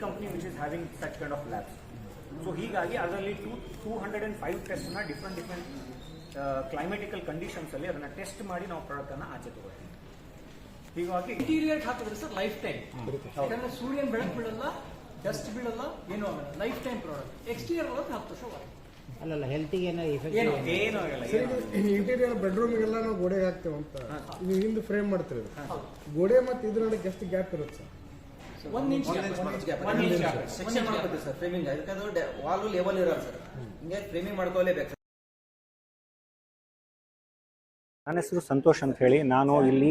Company which is having such kind of labs so ಹೀಗಾಗಿ ಅದರಲ್ಲಿ two two hundred and five ಟೆಸ್ಟ್ನ different different climatical ಕಂಡೀಷನ್ಸಲ್ಲಿ test test ಮಾಡಿ ನಾವು ಪ್ರಾಡಕ್ಟನ್ನು ಆಚೆ ತಗೊಳ್ತೀವಿ ಹೀಗಾಗಿ ಇಂಟೀರಿಯರ್ ಹಾಕಿದ್ರೆ ಸರ್ ಲೈಫ್ ಟೈಮ್ ಯಾಕಂದ್ರೆ ಸೂರ್ಯನ ಬೆಳಕು ಬೀಳಲ್ಲ ಡಸ್ಟ್ ಬೀಳಲ್ಲ ಏನೋ ಆಗಲ್ಲ. ಲೈಫ್ ಟೈಮ್ ಪ್ರಾಡಕ್ಟ್ ಎಕ್ಸ್ಟೀರಿಯರ್ ಒಳಗೆ ಹತ್ತು ವರ್ಷ ಅಲ್ಲಲ್ಲ ಹೆಲ್ತಿಗೆ ಏನೋ ಇಫೆಕ್ಟ್ ಏನೋ ಏನೋ ಆಗಲ್ಲ ಇಂಟೀರಿಯರ್ ಬೆಡ್ರೂಮ್ಗೆಲ್ಲ ನಾವು ಗೋಡೆಗೆ ಹಾಕ್ತೇವೆ ಅಂತ ಇದು ಹಿಂದೆ ಫ್ರೇಮ್ ಮಾಡ್ತಿರೋದು. ಗೋಡೆ ಮತ್ತೆ ಇದ್ರ ನಡುವೆ ಎಷ್ಟು ಗ್ಯಾಪ್ ಇರುತ್ತೆ ಒಂದ್ ಇಂಚ್ ಒಂದ್ ಇಂಚ್ ಸೆಕ್ಷನ್ ಮಾಡ್ಕೊತೀವಿ ಸರ್. ಫ್ರೇಮಿಂಗ್ ಅದಕ್ಕೆ ವಾಲ್ ಲೆವೆಲ್ ಇರಲ್ಲ ಸರ್. ಹಿಂಗೆ ಫ್ರೇಮಿಂಗ್ ಮಾಡ್ಕೊಳ್ಳೇಬೇಕು ನನ್ನ ಹೆಸರು ಸಂತೋಷ್ ಅಂತ ಹೇಳಿ. ನಾನು ಇಲ್ಲಿ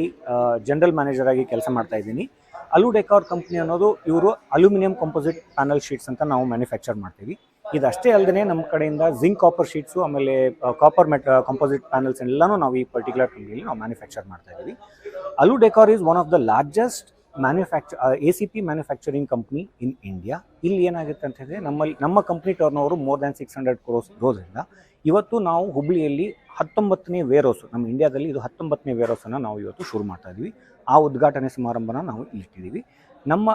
ಜನರಲ್ ಮ್ಯಾನೇಜರ್ ಆಗಿ ಕೆಲಸ ಮಾಡ್ತಾ ಇದ್ದೀನಿ. ಅಲು ಡೆಕಾರ್ ಕಂಪ್ನಿ ಅನ್ನೋದು ಇವರು ಅಲ್ಯೂಮಿನಿಯಂ ಕಂಪೋಸಿಟ್ ಪ್ಯಾನಲ್ ಶೀಟ್ಸ್ ಅಂತ ನಾವು ಮ್ಯಾನುಫ್ಯಾಕ್ಚರ್ ಮಾಡ್ತೀವಿ. ಇದಷ್ಟೇ ಅಲ್ಲದೆ ನಮ್ಮ ಕಡೆಯಿಂದ ಜಿಂಕ್ ಕಾಪರ್ ಶೀಟ್ಸು ಆಮೇಲೆ ಕಾಪರ್ ಮೆಟ್ ಕಾಂಪೋಸಿಟ್ ಪ್ಯಾನಲ್ಸ್ ಎಲ್ಲನೂ ನಾವು ಈ ಪರ್ಟಿಕ್ಯುಲರ್ ಕಂಪ್ನಿಯಲ್ಲಿ ನಾವು ಮ್ಯಾನುಫ್ಯಾಕ್ಚರ್ ಮಾಡ್ತಾ ಇದ್ದೀವಿ. Alu decor is one of the largest manufacture A C P manufacturing company in India ಇಲ್ಲಿ ಏನಾಗುತ್ತೆ ಅಂತ ಹೇಳಿದ್ರೆ ನಮ್ಮಲ್ಲಿ, ನಮ್ಮ company turnover more than six hundred crores ಇರೋದ್ರಿಂದ ಇವತ್ತು ನಾವು ಹುಬ್ಳಿಯಲ್ಲಿ ಹತ್ತೊಂಬತ್ತನೇ ವೇರೋಸ್ ನಮ್ಮ ಇಂಡಿಯಾದಲ್ಲಿ ಇದು ಹತ್ತೊಂಬತ್ತನೇ ವೇರೋಸನ್ನು ನಾವು ಇವತ್ತು ಶುರು ಮಾಡ್ತಾ ಇದ್ದೀವಿ ಆ ಉದ್ಘಾಟನೆ ಸಮಾರಂಭನ ನಾವು ಇಟ್ಟಿದ್ದೀವಿ. ನಮ್ಮ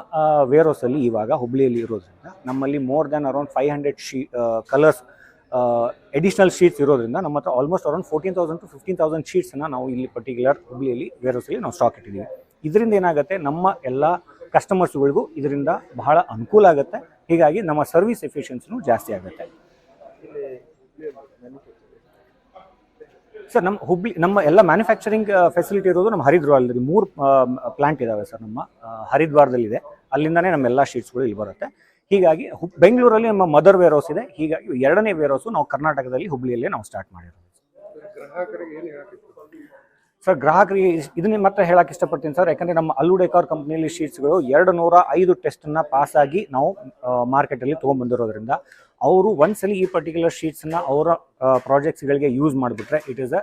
ವೇರೋಸಲ್ಲಿ ಇವಾಗ ಹುಬ್ಳಿಯಲ್ಲಿ ಇರೋದ್ರಿಂದ ನಮ್ಮಲ್ಲಿ more than around five hundred she colours additional sheets ಇರೋದ್ರಿಂದ ನಮ್ಮ ಹತ್ರ almost around fourteen thousand to fifteen thousand ಶೀಟ್ಸನ್ನು ನಾವು ಇಲ್ಲಿ ಪರ್ಟಿಕ್ಯುಲರ್ ಹುಬ್ಳಿಯಲ್ಲಿ ವೇರೋಸಲ್ಲಿ ನಾವು ಸ್ಟಾಕ್ ಇಟ್ಟಿದ್ದೀವಿ. ಇದರಿಂದ ಏನಾಗುತ್ತೆ? ನಮ್ಮ ಎಲ್ಲ ಕಸ್ಟಮರ್ಸ್ಗಳಿಗೂ ಇದರಿಂದ ಬಹಳ ಅನುಕೂಲ ಆಗುತ್ತೆ. ಹೀಗಾಗಿ ನಮ್ಮ ಸರ್ವಿಸ್ ಎಫಿಷಿಯನ್ಸಿನೂ ಜಾಸ್ತಿ ಆಗುತ್ತೆ. ಸರ್ ನಮ್ಮ ಹುಬ್ಳಿ, ನಮ್ಮ ಎಲ್ಲ ಮ್ಯಾನುಫ್ಯಾಕ್ಚರಿಂಗ್ ಫೆಸಿಲಿಟಿ ಇರೋದು ನಮ್ಮ ಹರಿದ್ವಾರದಲ್ಲಿ ಮೂರು ಪ್ಲಾಂಟ್ ಇದ್ದಾವೆ ಸರ್ ನಮ್ಮ ಹರಿದ್ವಾರದಲ್ಲಿದೆ. ಅಲ್ಲಿಂದನೇ ನಮ್ಮ ಎಲ್ಲ ಶೀಟ್ಸ್ಗಳು ಇಲ್ಲಿ ಬರುತ್ತೆ. ಹೀಗಾಗಿ ಹುಬ್, ಬೆಂಗಳೂರಲ್ಲಿ ನಮ್ಮ ಮದರ್ ವೇರ್ ಹೌಸ್ ಇದೆ. ಹೀಗಾಗಿ ಎರಡನೇ ವೇರ್ ಹೌಸು ನಾವು ಕರ್ನಾಟಕದಲ್ಲಿ ಹುಬ್ಳಿಯಲ್ಲೇ ನಾವು ಸ್ಟಾರ್ಟ್ ಮಾಡಿರೋದು. ಗ್ರಾಹಕರಿಗೆ ಏನು ಹೇಳಕ್ಕೆ ಸರ್ ಗ್ರಾಹಕರಿಗೆ ಇದನ್ನ ಮಾತ್ರ ಹೇಳಕ್ಕೆ ಇಷ್ಟಪಡ್ತೀನಿ ಸರ್ ಯಾಕಂದರೆ ನಮ್ಮ ಅಲ್ಲು ಡೆಕಾರ್ ಕಂಪ್ನಿಯಲ್ಲಿ ಶೀಟ್ಸ್ಗಳು ಎರಡು ನೂರ ಐದು ಟೆಸ್ಟನ್ನು ಪಾಸ್ ಆಗಿ ನಾವು ಮಾರ್ಕೆಟಲ್ಲಿ ತೊಗೊಂಡ್ಬಂದಿರೋದ್ರಿಂದ ಅವರು ಒಂದ್ಸಲಿ ಈ ಪರ್ಟಿಕ್ಯುಲರ್ ಶೀಟ್ಸನ್ನು ಅವರ ಪ್ರಾಜೆಕ್ಟ್ಸ್ಗಳಿಗೆ ಯೂಸ್ ಮಾಡಿಬಿಟ್ರೆ it is a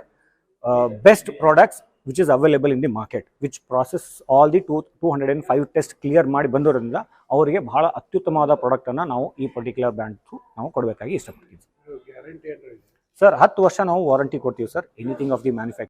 best products which is available in the market which process all the two two hundred and five test clear ಮಾಡಿ ಬಂದಿರೋದ್ರಿಂದ ಅವರಿಗೆ ಬಹಳ ಅತ್ಯುತ್ತಮವಾದ ಪ್ರಾಡಕ್ಟನ್ನು ನಾವು ಈ ಪರ್ಟಿಕ್ಯುಲರ್ ಬ್ರ್ಯಾಂಡ್ ನಾವು ಕೊಡಬೇಕಾಗಿ ಇಷ್ಟಪಡ್ತೀವಿ ಸರ್ ಹತ್ತು ವರ್ಷ ನಾವು ವಾರಂಟಿ ಕೊಡ್ತೀವಿ sir anything of the manufacture